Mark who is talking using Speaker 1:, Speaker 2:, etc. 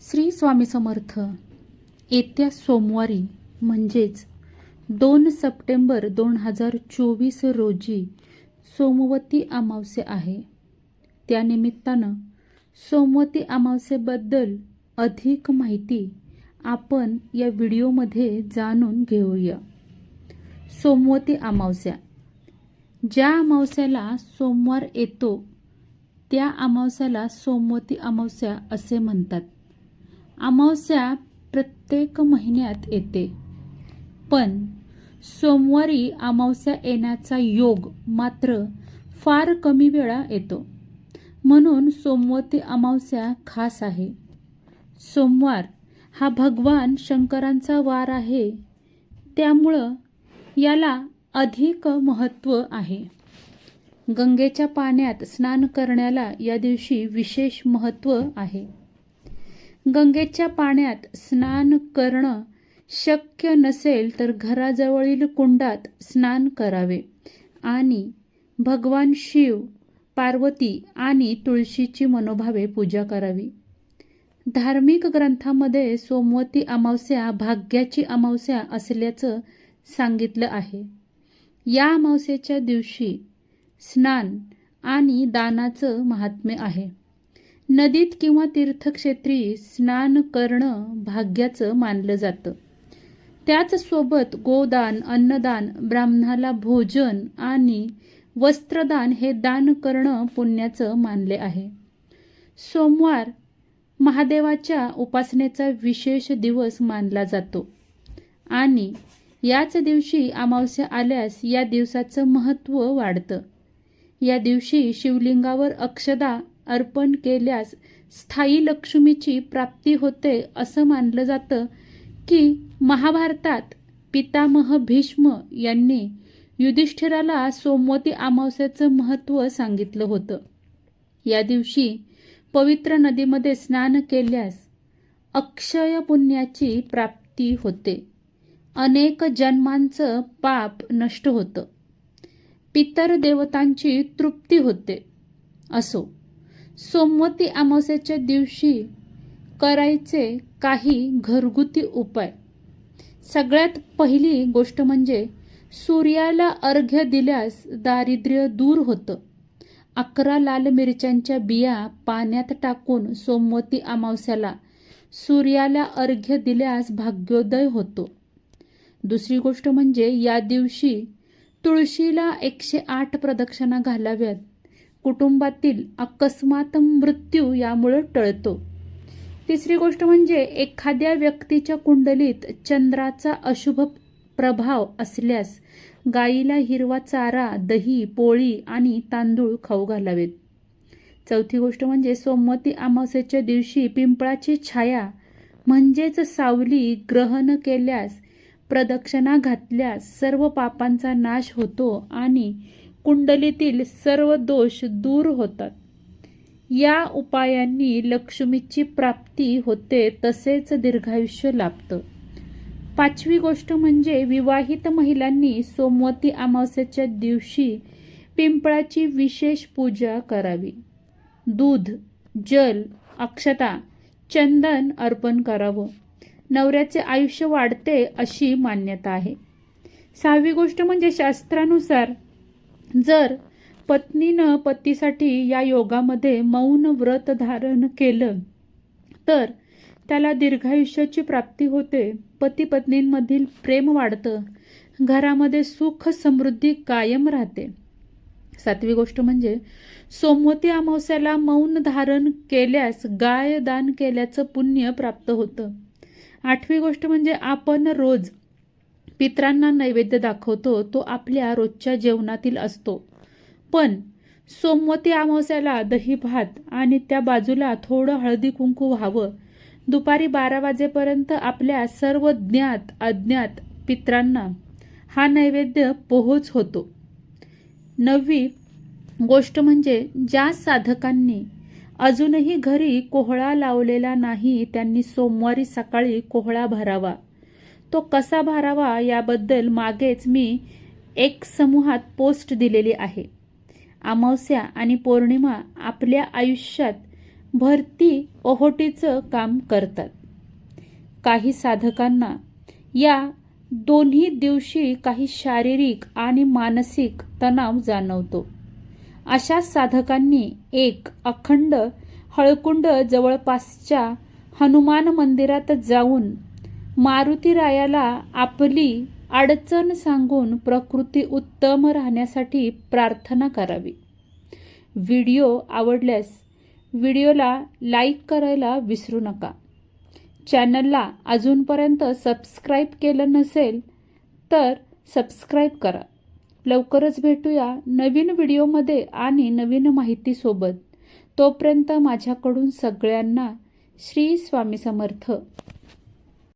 Speaker 1: श्री स्वामी समर्थ. येत्या सोमवारी म्हणजेच दोन सप्टेंबर दोन हजार चोवीस रोजी सोमवती अमावस्या आहे. त्यानिमित्तानं सोमवती अमावस्येबद्दल अधिक माहिती आपण या व्हिडिओमध्ये जाणून घेऊया. सोमवती अमावस्या. ज्या अमावस्याला सोमवार येतो त्या अमावस्याला सोमवती अमावस्या असे म्हणतात. अमावस्या प्रत्येक महिन्यात येते. पण सोमवारी अमावस्या येण्याचा योग मात्र फार कमी वेळा येतो. म्हणून सोमवती अमावस्या खास आहे. सोमवार हा भगवान शंकरांचा वार आहे. त्यामुळं याला अधिक महत्त्व आहे. गंगेच्या पाण्यात स्नान करण्याला या दिवशी विशेष महत्त्व आहे. गंगेच्या पाण्यात स्नान करणं शक्य नसेल तर घराजवळील कुंडात स्नान करावे. आणि भगवान शिव पार्वती आणि तुळशीची मनोभावे पूजा करावी. धार्मिक ग्रंथामध्ये सोमवती अमावस्या भाग्याची अमावस्या असल्याचं सांगितलं आहे. या अमावस्येच्या दिवशी स्नान आणि दानाचं महात्म्य आहे. नदीत किंवा तीर्थक्षेत्री स्नान करणं भाग्याचं मानलं जातं. त्याचसोबत गोदान अन्नदान ब्राह्मणाला भोजन आणि वस्त्रदान हे दान करणं पुण्याचं मानले आहे. सोमवार महादेवाच्या उपासनेचा विशेष दिवस मानला जातो. आणि याच दिवशी अमावस्या आल्यास या दिवसाचं महत्त्व वाढतं. या दिवशी शिवलिंगावर अक्षदा अर्पण केल्यास स्थायी लक्ष्मीची प्राप्ती होते असं मानलं जातं की महाभारतात पितामह भीष्म यांनी युधिष्ठिराला सोमवती अमावस्याचं महत्त्व सांगितलं होतं. या दिवशी पवित्र नदीमध्ये स्नान केल्यास अक्षय पुण्याची प्राप्ती होते. अनेक जन्मांचं पाप नष्ट होतं. पितर देवतांची तृप्ती होते असो. सोमवती अमावस्याच्या दिवशी करायचे काही घरगुती उपाय. सगळ्यात पहिली गोष्ट म्हणजे सूर्याला अर्घ्य दिल्यास दारिद्र्य दूर होतं. अकरा लाल मिरच्यांच्या बिया पाण्यात टाकून सोमवती अमावस्याला सूर्याला अर्घ्य दिल्यास भाग्योदय होतो. दुसरी गोष्ट म्हणजे या दिवशी तुळशीला एकशे आठ प्रदक्षिणा घालाव्यात. कुटुंबातील अकस्मात मृत्यू यामुळे टळतो. तिसरी गोष्ट म्हणजे एखाद्या व्यक्तीच्या कुंडलीत चंद्राचा अशुभ प्रभाव असल्यास गाईला हिरवा चारा दही पोळी आणि तांदूळ खाऊ घालावेत. चौथी गोष्ट म्हणजे सोमवती अमावस्येच्या दिवशी पिंपळाची छाया म्हणजेच सावली ग्रहण केल्यास प्रदक्षिणा घातल्यास सर्व पापांचा नाश होतो आणि कुंडलीतील सर्व दोष दूर होतात. या उपायांनी लक्ष्मीची प्राप्ती होते तसेच दीर्घायुष्य लाभतं. पाचवी गोष्ट म्हणजे विवाहित महिलांनी सोमवती अमावस्येच्या दिवशी पिंपळाची विशेष पूजा करावी. दूध जल अक्षता चंदन अर्पण करावं. नवऱ्याचे आयुष्य वाढते अशी मान्यता आहे. सहावी गोष्ट म्हणजे शास्त्रानुसार जर पत्नीनं पतीसाठी या योगामध्ये मौन व्रत धारण केलं तर त्याला दीर्घायुष्याची प्राप्ती होते. पती पत्नींमधील प्रेम वाढतं. घरामध्ये सुख समृद्धी कायम राहते. सातवी गोष्ट म्हणजे सोमवती अमावस्याला मौन धारण केल्यास गाय दान केल्याचं पुण्य प्राप्त होतं. आठवी गोष्ट म्हणजे आपण रोज पित्रांना नैवेद्य दाखवतो तो आपल्या रोजच्या जेवणातील असतो. पण सोमवती अमावस्याला दही भात आणि त्या बाजूला थोडं हळदी कुंकू व्हावं. दुपारी बारा वाजेपर्यंत आपल्या सर्व ज्ञात अज्ञात पित्रांना हा नैवेद्य पोहोच होतो. नववी गोष्ट म्हणजे ज्या साधकांनी अजूनही घरी कोहळा लावलेला नाही त्यांनी सोमवारी सकाळी कोहळा भरावा. तो कसा भरावा याबद्दल मागेच मी एक समूहात पोस्ट दिलेली आहे. अमावस्या आणि पौर्णिमा आपल्या आयुष्यात भरती ओहोटीचं काम करतात. काही साधकांना या दोन्ही दिवशी काही शारीरिक आणि मानसिक तणाव जाणवतो. अशा साधकांनी एक अखंड हळकुंड जवळपासच्या हनुमान मंदिरात जाऊन मारुतीरायाला आपली अडचण सांगून प्रकृती उत्तम राहण्यासाठी प्रार्थना करावी. व्हिडिओ आवडल्यास व्हिडिओला लाईक करायला विसरू नका. चॅनलला अजूनपर्यंत सबस्क्राईब केलं नसेल तर सबस्क्राईब करा. लवकरच भेटूया नवीन व्हिडिओमध्ये आणि नवीन माहितीसोबत. तोपर्यंत माझ्याकडून सगळ्यांना श्री स्वामी समर्थ.